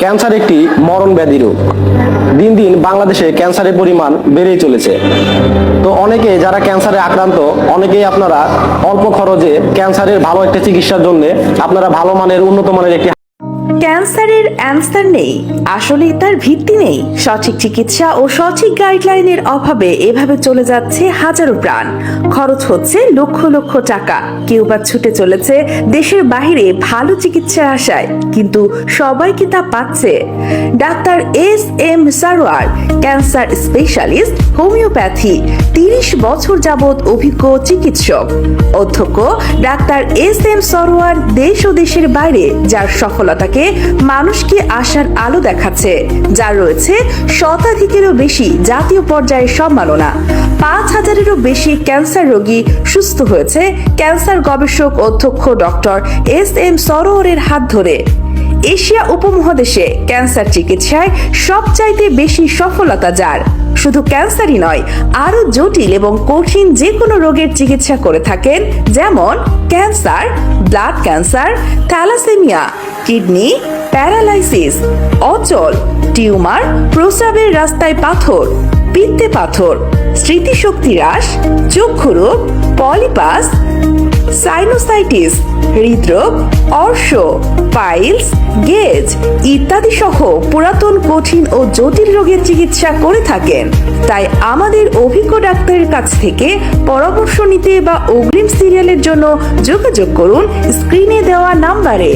Cancer একটি মরণ ব্যাধি রোগ। দিন দিন বাংলাদেশে ক্যান্সারের পরিমাণ বেড়েই চলেছে। তো অনেকে যারা ক্যান্সারে আক্রান্ত, অনেকেই আপনারা অল্প খরচে ক্যান্সারের ভালো একটা চিকিৎসার জন্য আপনারা ভালো মানের, উন্নত মানের একটি ক্যান্সারের অ্যান্সার নেই। আসলে তার ভিত্তি নেই। সঠিক চিকিৎসা ও সঠিক গাইডলাইনের অভাবে এভাবে চলে যাচ্ছে হাজারো প্রাণ। খরচ হচ্ছে লক্ষ লক্ষ টাকা। কেউ বা ছুটে চলেছে দেশের বাহিরে ভালো চিকিৎসা আসায়, কিন্তু সবাই কি তা পাচ্ছে? Doctor S M Sarwar cancer specialist, homeopathy, তিরিশ বছর যাবৎ অভিজ্ঞ চিকিৎসক। অধ্যক্ষ, ডাক্তার এস এম সরোয়ার দেশ ও দেশের বাইরে, যার সফলতাকে মানুষকে আশার আলো দেখাচ্ছে, যার রয়েছে শতাধিকেরও বেশি জাতীয় পর্যায়ের সম্মাননা। পাঁচ হাজারেরও বেশি ক্যান্সার রোগী সুস্থ হয়েছে, ক্যান্সার গবেষক অধ্যক্ষ ডক্টর এস এম সরোয়ারের হাত ধরে। এশিয়া উপমহাদেশে ক্যান্সার চিকিৎসায় সবচাইতে বেশি সফলতা যার। শুধু ক্যান্সারই নয়, আরও জটিল এবং কঠিন যে কোনো রোগের চিকিৎসা করে থাকেন, যেমন cancer, blood cancer, thalassaemia, kidney, paralysis, অচল, টিউমার, প্রস্রাবের রাস্তায় পাথর, পিত্তে পাথর, স্মৃতিশক্তি হ্রাস চক্ষু রোগ পলিপাস সাইনোসাইটিস, হৃদরোগ, অর্শ, পাইলস, গেজ ইত্যাদি সহ পুরাতন, কঠিন ও জটিল রোগের চিকিৎসা করে থাকেন। তাই আমাদের অভিজ্ঞ ডাক্তারের কাছ থেকে পরামর্শ নিতে বা অগ্রিম সিরিয়ালের জন্য যোগাযোগ করুন স্ক্রিনে দেওয়া নাম্বারে।